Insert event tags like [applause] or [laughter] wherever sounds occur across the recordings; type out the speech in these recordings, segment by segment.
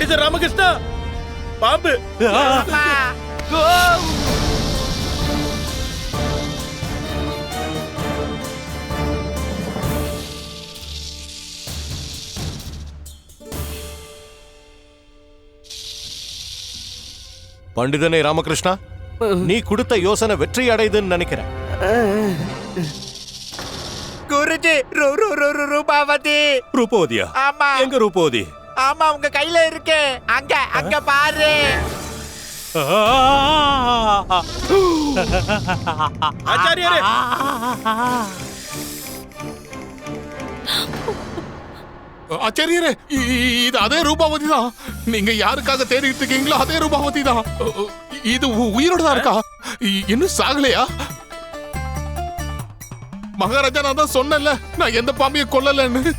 பண்டிதர் ராமகிருஷ்ணா. பாம்பு. பண்டிதனே ராமகிருஷ்ணா நீ கொடுத்த யோசனை வெற்றி அடையுதுன்னு நினைக்கிறேன். குருஜி ரூ ரூ ரூ ரூ ரூபாவதி. ரூபவதியா? ஆமா. எங்க ரூபவதி? ஆமா உங்க கையில இருக்கு. அங்க அங்க பாரு. ஆச்சாரியரே. ஆச்சரியரே இது அதே ரூபாவதி தான். நீங்க யாருக்காக தேடிட்டு இருக்கீங்களோ அதே ரூபாவதி தான். இது உயிரோட தான் இருக்கா? இன்னும் சாகலையா? மகாராஜா நான் தான் சொன்னேன்ல நான் எந்த பாம்பையும் கொல்லலன்னு.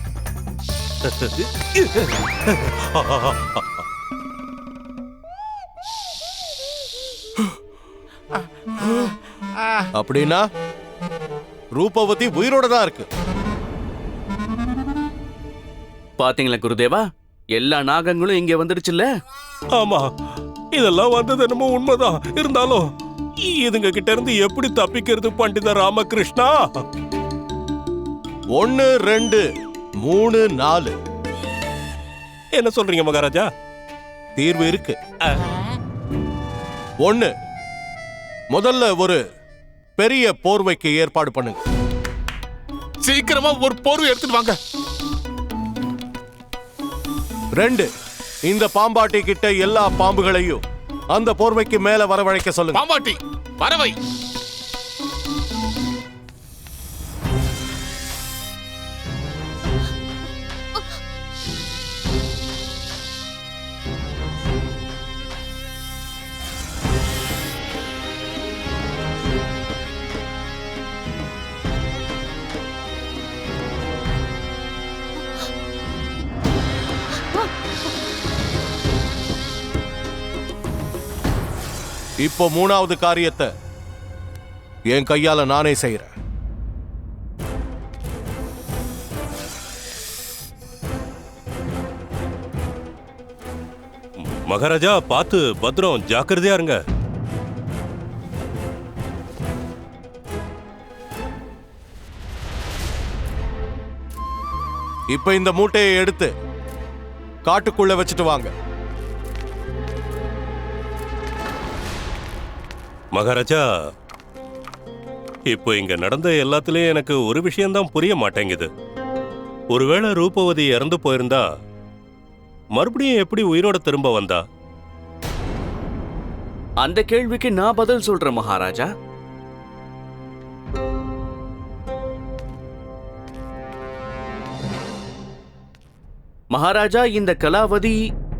அப்படின்னா ரூபவதி உயிரோட தான் இருக்கு. பாத்தீங்களா குருதேவா? எல்லா நாகங்களும் இங்க வந்துடுச்சுல்ல? ஆமா இதெல்லாம் வந்தது என்னமோ உண்மைதான். இருந்தாலும் இதுங்க கிட்ட இருந்து எப்படி தப்பிக்கிறது பண்டித ராமகிருஷ்ணா? ஒன்னு ரெண்டு. மூணு நாலு. என்ன சொல்றீங்க மகாராஜா? தீர்வு இருக்கு. ஒண்ணு முதல்ல ஒரு பெரிய போர்வைக்கு ஏற்பாடு பண்ணுங்க. சீக்கிரமா ஒரு போர்வை எடுத்துட்டு வாங்க. ரெண்டு இந்த பாம்பாட்டி கிட்ட எல்லா பாம்புகளையும் அந்த போர்வைக்கு மேல வரவழைக்க சொல்லுங்க. பாம்பாட்டி பறவை இப்போ மூணாவது காரியத்தை என் கையால நானே செய்யறேன் மகாராஜா பார்த்து பத்திரம் ஜாக்கிரதையா இருங்க. இப்ப இந்த மூட்டையை எடுத்து காட்டுக்குள்ள வச்சுட்டு வாங்க. மகாராஜா இப்போ இங்க நடந்த எல்லாத்துலயும் எனக்கு ஒரு விஷயம்தான் புரிய மாட்டேங்குது. ஒருவேளை ரூபவதி இறந்து போயிருந்தா மறுபடியும் எப்படி உயிரோட திரும்ப வந்தா? அந்த கேள்விக்கு நான் பதில் சொல்றேன் மகாராஜா. மகாராஜா இந்த கலாவதி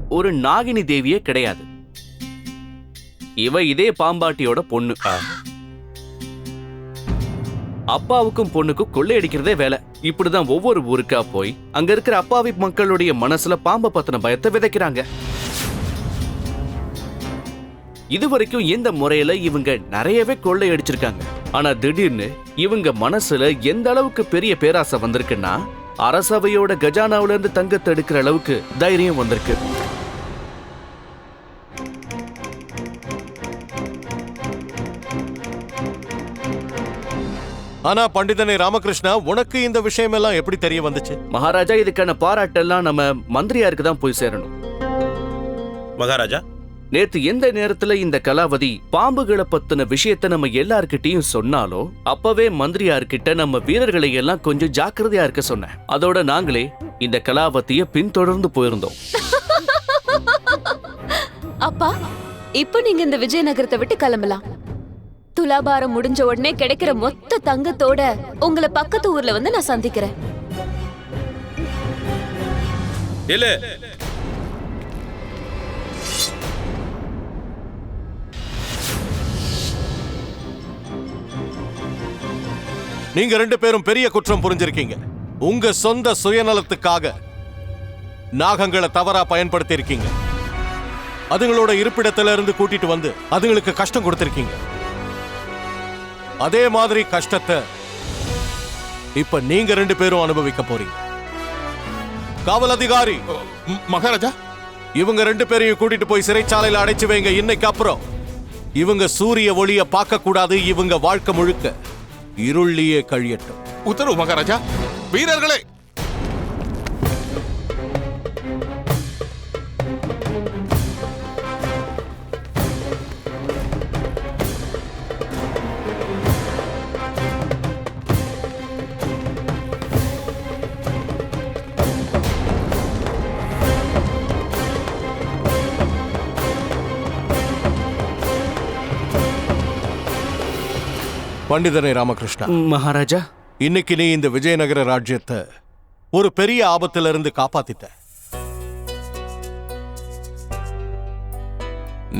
ஒரு நாகினி தேவியே கிடையாது. இவ இதே பாம்பாட்டியோட பொண்ணு. அப்பாவுக்கும் பொண்ணுக்கும் கொள்ளையடிக்கிறதே வேலை. இப்படிதான் ஒவ்வொரு ஊருக்கா போய் அங்க இருக்கிற அப்பாவி மக்களுடைய மனசுல பாம்பை பத்தின பயத்தை விதைக்கிறாங்க. இதுவரைக்கும் இந்த முறையில இவங்க நிறையவே கொள்ளையடிச்சிருக்காங்க. ஆனா திடீர்னு இவங்க மனசுல எந்த அளவுக்கு பெரிய பேராசை வந்திருக்குன்னா அரசவையோட கஜானாவுல இருந்து தங்கத்தை எடுக்கிற அளவுக்கு தைரியம் வந்திருக்கு. ஆனா பண்டிதனை ராமகிருஷ்ணா உனக்கு இந்த விஷயம் எல்லாம் எப்படி தெரிய வந்துச்சு? மகாராஜா இதுக்கான பாராட்டெல்லாம் நம்ம மந்திரியாருக்கு தான் போய் சேரணும். மகாராஜா? நேத்து எந்த நேரத்துல இந்த கலாவதி பாம்புகளை பத்தின விஷயத்த நம்ம எல்லார்கிட்டயும் சொன்னாலோ அப்பவே மந்திரியார்கிட்ட நம்ம வீரர்களை எல்லாம் கொஞ்சம் ஜாக்கிரதையா இருக்க சொன்னேன். அதோட நாங்களே இந்த கலாவதிய பின்தொடர்ந்து போயிருந்தோம். அப்பா இப்போ நீங்க இந்த விஜயநகரத்தை விட்டு கிளம்பலாம். துலாபாரம் முடிஞ்ச உடனே கிடைக்கிற மொத்த தங்கத்தோட உங்களை பக்கத்து ஊர்ல வந்து நான் சந்திக்கிறேன். இல்ல நீங்க ரெண்டு பேரும் பெரிய குற்றம் புரிஞ்சிருக்கீங்க. உங்க சொந்த சுயநலத்துக்காக நாகங்களை தவறா பயன்படுத்தி இருக்கீங்க அதுங்களோட இருப்பிடத்துல இருந்து கூட்டிட்டு வந்து அதுங்களுக்கு கஷ்டம் கொடுத்திருக்கீங்க. அதே மாதிரி கஷ்டத்தை இப்ப நீங்க ரெண்டு பேரும் அனுபவிக்க போறீங்க. காவல் அதிகாரி. மகாராஜா? இவங்க ரெண்டு பேரையும் கூட்டிட்டு போய் சிறைச்சாலையில அடைச்சு வைங்க. இன்னைக்கு அப்புறம் இவங்க சூரிய ஒளிய பார்க்க கூடாது. இவங்க வாழ்க்கை முழுக்க இருளியே கழியட்டும். உத்தரவு மகாராஜா. வீரர்களே பண்டிதனை ராமகிருஷ்ணா. மகாராஜா. இன்னைக்கு நீ இந்த விஜயநகர ராஜ்யத்தை ஒரு பெரிய ஆபத்துல இருந்து காப்பாத்திட்ட.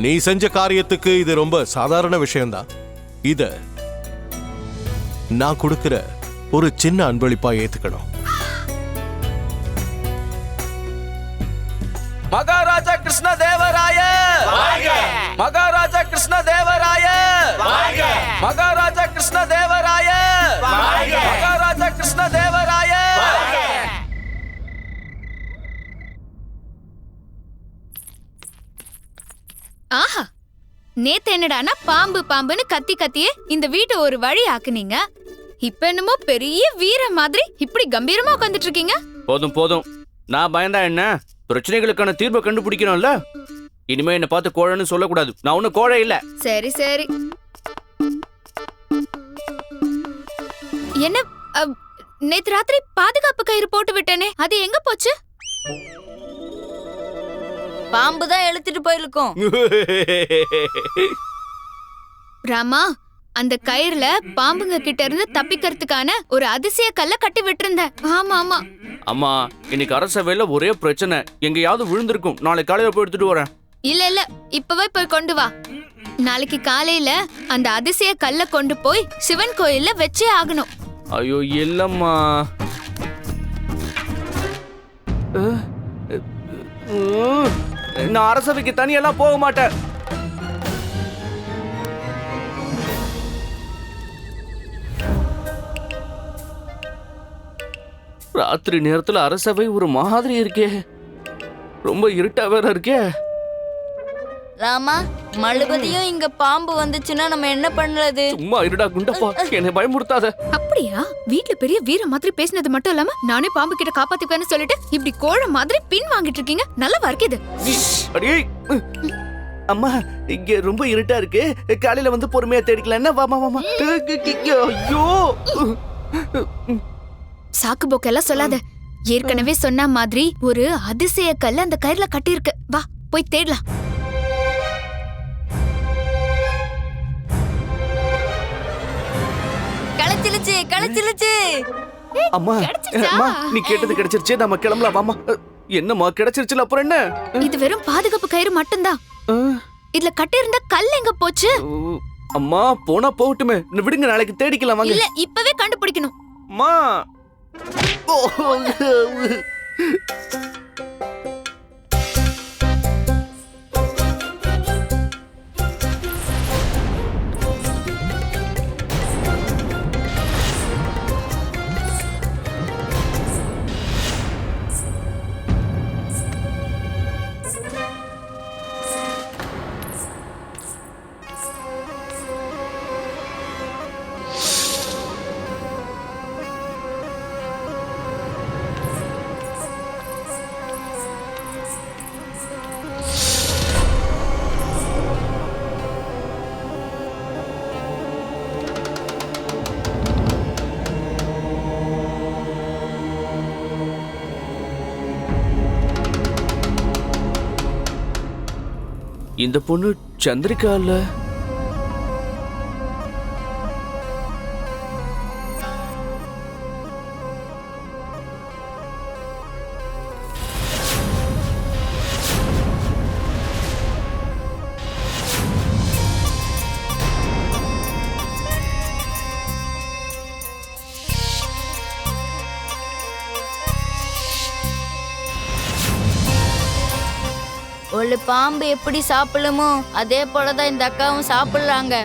நீ செஞ்ச காரியத்துக்கு இது ரொம்ப சாதாரண விஷயம்தான். இத நான் கொடுக்கிற ஒரு சின்ன அன்பளிப்பா ஏத்துக்கணும். மகாராஜா கிருஷ்ண தேவராய! மகாராஜா கிருஷ்ண தேவராய! மகாராஜா கிருஷ்ண தேவராய மகாராஜா கிருஷ்ண தேவராய ஆஹா நேத்து என்னடானா பாம்பு பாம்புன்னு கத்தி கத்தியே இந்த வீட்டை ஒரு வழி ஆக்குனீங்க இப்ப என்னமோ பெரிய வீர மாதிரி இப்படி கம்பீரமா உட்காந்துட்டு இருக்கீங்க போதும் போதும் நான் பயந்தா என்ன பிரச்சனைகளுக்கான தீர்வை கண்டுபிடிக்கணும்ல இனிமே என்ன பார்த்து கோழைன்னு சொல்லக்கூடாது நான் ஒன்னும் கோழை இல்ல சரி சரி என்ன அப், நேத்து ராத்திரி பாதுகாப்பு கயிறு போட்டு விட்டேனே அது எங்க போச்சு? பாம்பு தான் இழுத்துட்டு போயிருக்கோம். ராமா அந்த கயிறுல பாம்புங்க கிட்ட இருந்து தப்பிக்கிறதுக்கான ஒரு அதிசய கல்ல கட்டி விட்டிருந்தேன். ஆமா ஆமா. அம்மா இன்னைக்கு அரசவையில ஒரே பிரச்சனை. எங்கேயாவது விழுந்திருக்கும். நாளை காலையில போய் எடுத்துட்டு வரேன். இல்ல இல்ல. இப்பவே போய் கொண்டு வா. நாளைக்கு காலையில அந்த அதிசய கல்ல கொண்டு போய் சிவன் கோயில்ல வச்சே ஆகணும். ஐயோ இல்லம்மா. நான் அரசவைக்கு தனியெல்லாம் போக மாட்டேன். ராத்திரி நேரத்துல அரசவை ஒரு மாதிரி இருக்கே. ரொம்ப இருட்டா வேற இருக்கே. ராமா மழுபதியும் இங்க பாம்பு வந்துச்சுன்னா நம்ம என்ன பண்றது சும்மா இருடா குண்டப்பா என்னை பயமுறுத்தாத. அப்படியா? வீட்ல பெரிய வீர மாதிரி பேசினது மட்டும் இல்லாம நானே பாம்பு கிட்ட காப்பாத்திப்பேன்னு சொல்லிட்டு இப்படி கோழ மாதிரி பின் வாங்கிட்டு இருக்கீங்க. நல்லவா இருக்கு இது. அடியே. அம்மா இங்க ரொம்ப இருட்டா இருக்கு. காலையில வந்து பொறுமையா தேடிக்கலாம் வாமா வாமா ஐயோ. சாக்கு போக்கெல்லாம் சொல்லாத. ஏற்கனவே சொன்ன மாதிரி ஒரு அதிசய கல் அந்த கயிறுல கட்டியிருக்கு. வா போய் தேடலாம். கிடைச்சிருச்சு அம்மா? அம்மா நீ கேட்டது கிடைச்சிருச்சு. நம்ம கிளம்பலாம் வாமா என்னம்மா கிடைச்சிருச்சுல அப்புறம் என்ன? இது வெறும் பாதுகாப்பு கயிறு மட்டும்தான். இதுல கட்டியிருந்த கல் எங்க போச்சு? அம்மா போனா போகட்டுமே. விடுங்க நாளைக்கு தேடிக்கலாம் வாங்க. இல்ல இப்பவே கண்டுபிடிக்கணும். அம்மா இந்த பொண்ணு சந்திரிகா இல்லை? ஒரு பாம்பு எப்படி சாப்பிடுமோ அதே போலதான் இந்த அக்காவும் சாப்பிடுறாங்க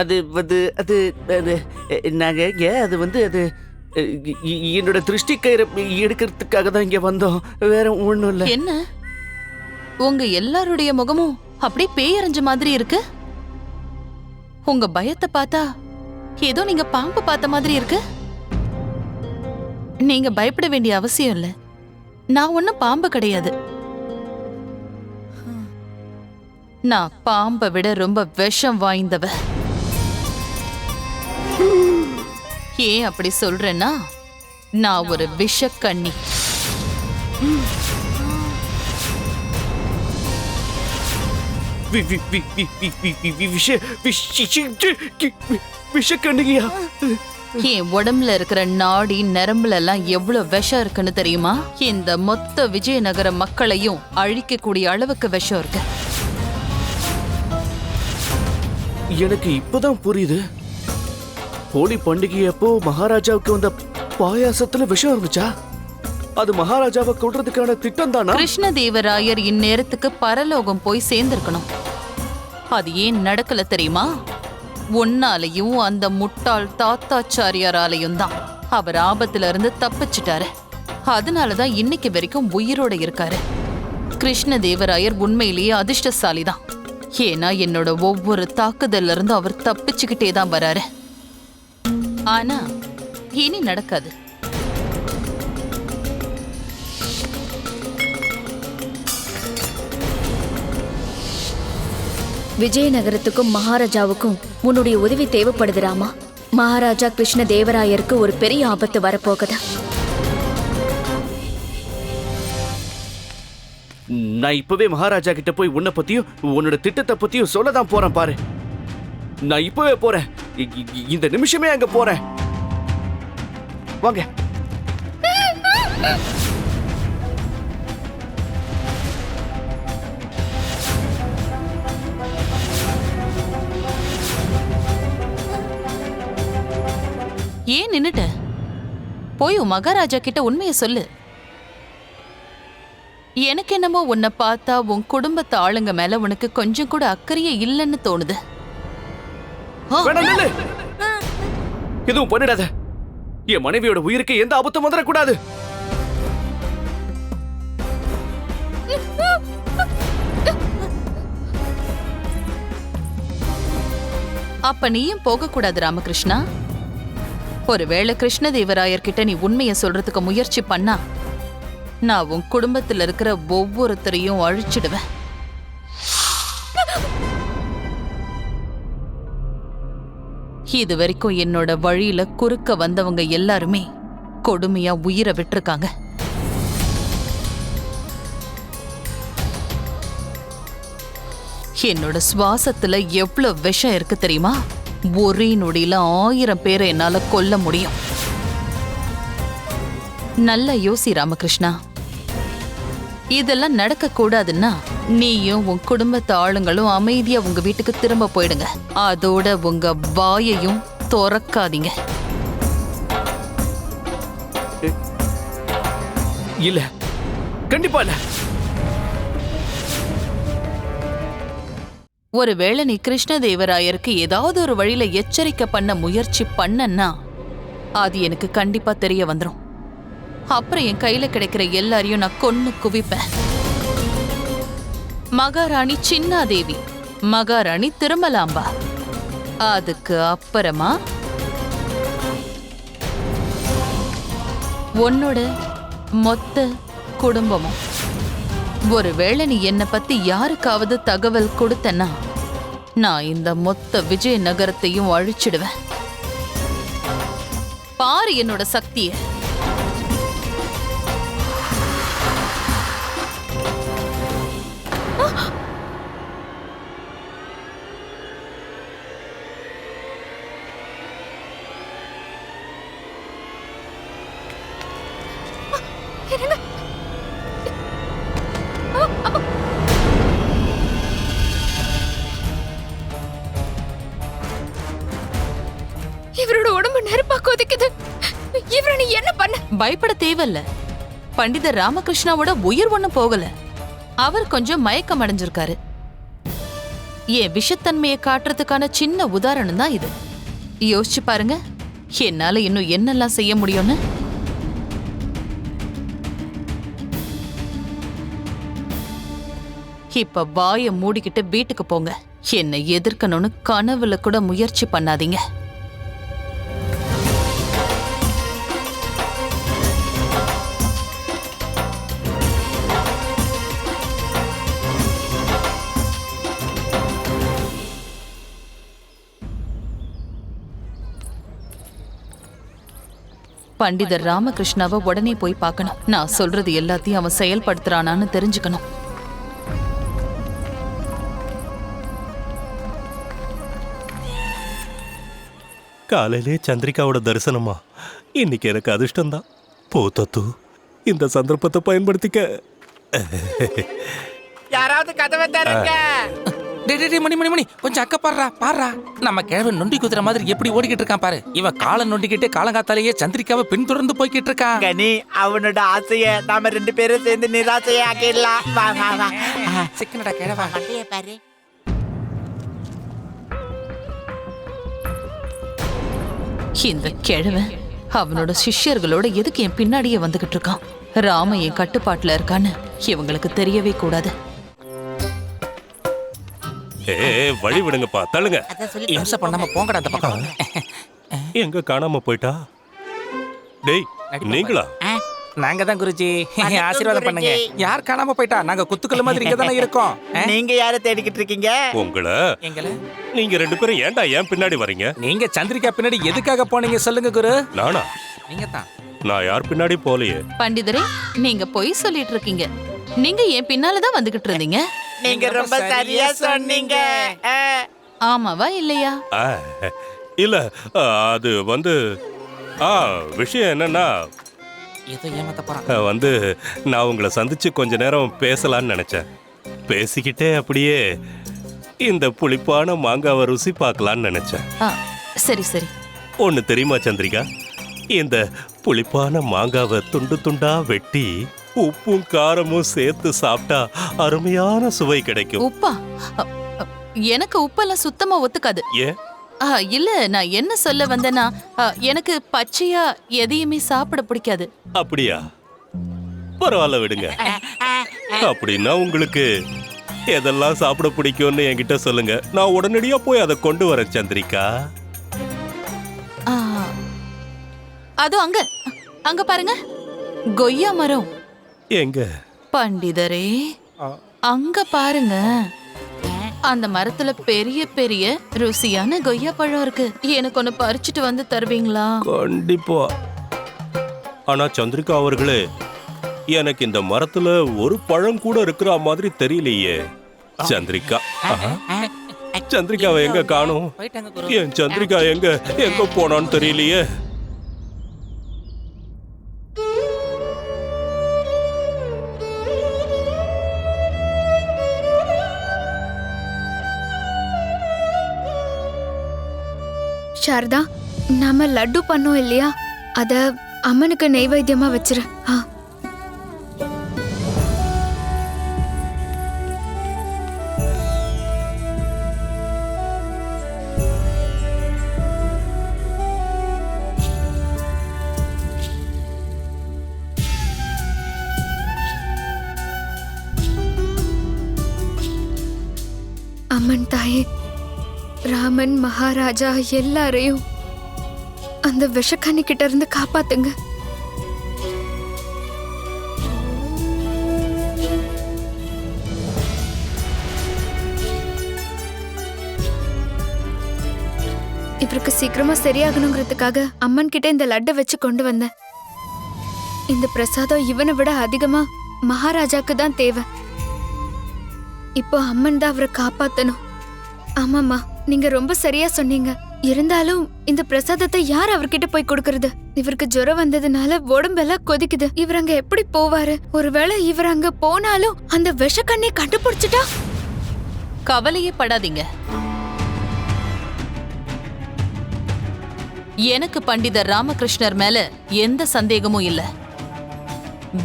அது அது வந்து அது அது நாங்கள் ஏன் அது வந்து அது என்னோட திருஷ்டி கயிறை எடுக்கிறதுக்காக தான் இங்கே வந்தோம். வேற ஒன்றும் இல்லை. என்ன? உங்க எல்லாருடைய முகமும் அப்படியே பேயறிஞ்ச மாதிரி இருக்கு? உங்க பயத்தை பார்த்தா ஏதோ நீங்க பாம்பு பார்த்த மாதிரி இருக்கு? நீங்க பயப்பட வேண்டிய அவசியம் இல்ல. நான் ஒண்ணும் பாம்பு கிடையாது. நான் பாம்பை விட ரொம்ப விஷம் வாய்ந்தவ. ஏன் அப்படி சொல்றேன்னா நான் ஒரு விஷ விஷக்கண்ணியா? என் உடம்புல இருக்கிற நாடி நரம்புல எல்லாம் எவ்வளவு விஷம் இருக்குன்னு தெரியுமா? இந்த மொத்த விஜயநகர மக்களையும் அழிக்கக்கூடிய அளவுக்கு விஷம் இருக்கு. எனக்கு இப்பதான் புரியுது. ஹோலி பண்டிகை அப்போ மகாராஜாவுக்கு வந்த பாயாசத்துல விஷம் இருந்துச்சா? அது மகாராஜாவை கொள்றதுக்கான திட்டம் தானா கிருஷ்ணதேவராயர் இந்நேரத்துக்கு பரலோகம் போய் சேர்ந்திருக்கணும். அது ஏன் நடக்கல தெரியுமா? உன்னாலையும் அந்த முட்டாள் தாத்தாச்சாரியாராலையும் தான் அவர் ஆபத்துல இருந்து தப்பிச்சிட்டாரு. அதனாலதான் இன்னைக்கு வரைக்கும் உயிரோட இருக்காரு. கிருஷ்ணதேவராயர் உண்மையிலேயே அதிர்ஷ்டசாலி தான் ஏன்னா என்னோட ஒவ்வொரு தாக்குதல்ல இருந்து அவர் தப்பிச்சுக்கிட்டே தான் வராரு. ஆனா இனி நடக்காது. விஜயநகரத்துக்கும் மகாராஜாவுக்கும் உன்னுடைய உதவி தேவைப்படுது ராமா. மகாராஜா கிருஷ்ண தேவராயருக்கு ஒரு பெரிய ஆபத்து வரப்போகுது. நான் இப்பவே மகாராஜா கிட்ட போய் உன்னை பத்தியும் உன்னோட திட்டத்தை பத்தியும் சொல்ல தான் போறேன் பாரு. நான் இப்பவே போறேன். இந்த நிமிஷமே அங்க போறேன். வாங்க. ஏன் நின்னுட்ட? போய் மகாராஜா கிட்ட உண்மையை சொல்லு. எனக்கு என்னமோ உன்னை பார்த்தா உன் குடும்பத்து ஆளுங்க மேல உனக்கு கொஞ்சம் கூட அக்கறையே இல்லைன்னு தோணுது. வேணாம் நில்லு. எதுவும் பண்ணிடாத. என் மனைவியோட உயிருக்கு எந்த ஆபத்தும் வந்துடக்கூடாது. அப்ப நீயும் போக கூடாது ராமகிருஷ்ணா. ஒருவேளை கிருஷ்ணதேவராயர் கிட்ட நீ உண்மையை சொல்றதுக்கு முயற்சி பண்ணா நான் உன் குடும்பத்துல இருக்கிற ஒவ்வொருத்தரையும் அழிச்சிடுவேன். இது வரைக்கும் என்னோட வழியில குறுக்க வந்தவங்க எல்லாருமே கொடுமையா உயிரை விட்டுருக்காங்க. என்னோட சுவாசத்துல எவ்வளவு விஷம் இருக்கு தெரியுமா? ஒரே நொடியில ஆயிரம் பேரை என்னால கொல்ல முடியும். நல்ல யோசி ராமகிருஷ்ணா. இதெல்லாம் நடக்க கூடாதுன்னா நீயும் உன் குடும்பத்து ஆளுங்களும் அமைதியா உங்க வீட்டுக்கு திரும்ப போயிடுங்க. அதோட உங்க வாயையும் திறக்காதீங்க. இல்ல. கண்டிப்பா இல்ல. ஒருவேளை நீ கிருஷ்ணதேவராயருக்கு ஏதாவது ஒரு வழியில எச்சரிக்கை பண்ண முயற்சி பண்ணன்னா அது எனக்கு கண்டிப்பா தெரிய வந்துரும். அப்புறம் என் கையில கிடைக்கிற எல்லாரையும் நான் கொன்னு குவிப்பேன். மகாராணி சின்னாதேவி மகாராணி திருமலாம்பா. அதுக்கு அப்புறமா? உன்னோட மொத்த குடும்பமும். ஒருவேளை நீ என்னை பத்தி யாருக்காவது தகவல் கொடுத்தனா நான் இந்த மொத்த விஜய நகரத்தையும் அழிச்சிடுவேன். பாரு என்னோட சக்தியை. பயப்பட தேவையில்ல. பண்டிதர் ராமகிருஷ்ணாவோட உயிர் ஒன்றும் போகல. அவர் கொஞ்சம் மயக்கம் அடைஞ்சிருக்காரு. என் விஷத்தன்மையை காட்டுறதுக்கான சின்ன உதாரணம் தான் இது. யோசிச்சு பாருங்க என்னால இன்னும் என்னெல்லாம் செய்ய முடியும்னு? இப்ப வாய மூடிக்கிட்டு வீட்டுக்கு போங்க. என்னை எதிர்க்கணும்னு கனவுல கூட முயற்சி பண்ணாதீங்க. பண்டிதர் ராமகிருஷ்ணாவை உடனே போய் பார்க்கணும். நான் சொல்றது எல்லாத்தையும் அவன் செயல்படுத்துறானான்னு தெரிஞ்சுக்கணும். காலையிலே சந்திரிகாவோட தரிசனமா? இன்னைக்கு எனக்கு அதிர்ஷ்டம்தான். போ தத்து. இந்த சந்தர்ப்பத்தை பயன்படுத்திக்க. யாராவது கதவை தருங்க டேய், மணி மணி மணி. கொஞ்சம் அக்க பாடுறா பாடுறா. நம்ம கிழவன் நொண்டி குதிரை மாதிரி எப்படி ஓடிக்கிட்டு இருக்கான் பாரு. இவன் காலை நொண்டிக்கிட்டு காலங்காத்தாலேயே சந்திரிக்காவை பின்தொடர்ந்து போய்கிட்டு இருக்கான். கனி அவனோட ஆசைய நாம ரெண்டு பேரும் சேர்ந்து நிராசையை ஆக்கிடலாம் வா வா. வா சிக்கனடா கிழவா. மண்டைய பாரு. இந்த கிழவன் அவனோட சிஷ்யர்களோட எதுக்கு என் பின்னாடியே வந்துகிட்டு இருக்கான்? ராம என் கட்டுப்பாட்டுல இருக்கான்னு இவங்களுக்கு தெரியவே கூடாது. ஏ வழி விடுங்கப்பா தள்ளுங்க. இம்சை பண்ணாம போங்கடா அந்த பக்கம். எங்க காணாம போயிட்டா? டேய் நீங்களா? நாங்க தான் குருஜி. [laughs] ஆசீர்வாதம் பண்ணுங்க. யார் காணாம போயிட்டா? நாங்க குத்துக்கல் மாதிரி இங்க தானே இருக்கோம்? நீங்க யார தேடிக்கிட்டு இருக்கீங்க? உங்களை? எங்கள? நீங்க ரெண்டு பேரும் ஏன்டா ஏன் பின்னாடி வரீங்க? நீங்க சந்திரிகா பின்னாடி எதுக்காக போனீங்க சொல்லுங்க குரு. நானா? நீங்க தான். நான் யார் பின்னாடி போலையே பண்டிதரே நீங்க பொய் சொல்லிட்டு இருக்கீங்க. நீங்க என் பின்னால தான் வந்துகிட்டு இருந்தீங்க. நீங்க ரொம்ப சரியா சொன்னீங்க. ஆமாவா இல்லையா? ஆ, இல்ல அது வந்து ஆ விஷயம் என்னன்னா வந்து நான் உங்களை சந்திச்சு கொஞ்ச நேரம் பேசலாம்னு நினைச்சேன். பேசிக்கிட்டே அப்படியே இந்த புளிப்பான மாங்காவை ருசி பார்க்கலான்னு நினைச்சேன். சரி சரி. ஒன்னு தெரியுமா சந்திரிகா? இந்த புளிப்பான மாங்காவை துண்டு துண்டா வெட்டி உப்பும் காரமும் சேர்த்து சாப்பிட்டா அருமையான சுவை கிடைக்கும். உப்பா? எனக்கு உப்பெல்லாம் சுத்தமா ஒத்துக்காது. ஏன் இல்ல நான் என்ன சொல்ல வந்தேன்னா எனக்கு பச்சையா எதையுமே சாப்பிட பிடிக்காது. அப்படியா? பரவாயில்ல விடுங்க. அப்படின்னா உங்களுக்கு எதெல்லாம் சாப்பிட பிடிக்கும்னு என்கிட்ட சொல்லுங்க. நான் உடனடியா போய் அதை கொண்டு வரேன் சந்திரிகா. அதோ அங்க. அங்க பாருங்க. கொய்யா மரம். எங்க? பண்டிதரே அங்க பாருங்க. அந்த மரத்துல பெரிய பெரிய ருசியான கொய்யா பழம் இருக்கு. எனக்கு ஒண்ணு பறிச்சுட்டு வந்து தருவீங்களா? கண்டிப்பா. ஆனா சந்திரிகா அவர்களே எனக்கு இந்த மரத்துல ஒரு பழம் கூட இருக்கிற மாதிரி தெரியலையே. சந்திரிகா. சந்திரிகாவை எங்க காணோம்? என் சந்திரிகா எங்க? எங்க போனான்னு தெரியலையே. சாரதா நாம லட்டு பண்ணோம் இல்லையா? அத அம்மனுக்கு நெய்வேத்தியமா வச்சிரு. ஆ. அம்மன் தாயே ராமன் மகாராஜா எல்லாரையும் அந்த விஷக்கண்ணி கிட்ட இருந்து காப்பாத்துங்க. இவருக்கு சீக்கிரமா சரியாகணுங்கிறதுக்காக அம்மன் கிட்ட இந்த லட்டை வச்சு கொண்டு வந்தேன். இந்த பிரசாதம் இவனை விட அதிகமா மகாராஜாக்கு தான் தேவை. இப்போ அம்மன் தான் அவரை காப்பாத்தணும். ஆமாம்மா. நீங்க ரொம்ப சரியா சொன்னீங்க. இருந்தாலும் இந்த பிரசாதத்தை யார் அவர்கிட்ட போய் கொடுக்கறது? இவருக்கு ஜுரம் வந்ததுனால உடம்பெல்லாம் கொதிக்குது. இவர் அங்க எப்படி போவாரு? ஒருவேளை இவர் அங்க போனாலும் அந்த விஷக்கண்ணை கண்டுபிடிச்சிட்டா? கவலையே படாதீங்க. எனக்கு பண்டிதர் ராமகிருஷ்ணர் மேல எந்த சந்தேகமும் இல்ல.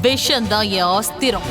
விஷம் தான் என் ஆஸ்திரம்.